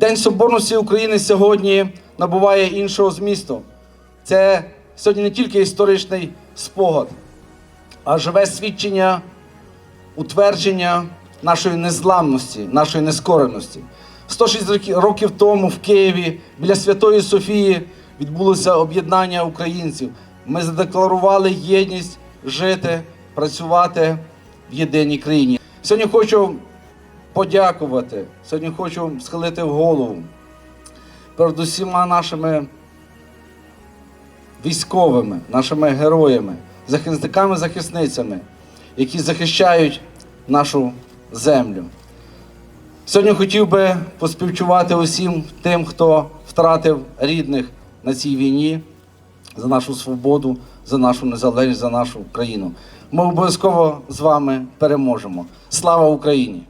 День Соборності України сьогодні набуває іншого змісту. Це сьогодні не тільки історичний спогад, а живе свідчення утвердження нашої незламності, нашої нескореності. 106 років тому в Києві біля Святої Софії відбулося об'єднання українців. Ми задекларували єдність жити, працювати в єдиній країні. Сьогодні хочу подякувати, сьогодні хочу схилити в голову перед усіма нашими військовими, нашими героями, захисниками, захисницями, які захищають нашу землю. Сьогодні хотів би поспівчувати усім тим, хто втратив рідних на цій війні за нашу свободу, за нашу незалежність, за нашу країну. Ми обов'язково з вами переможемо. Слава Україні!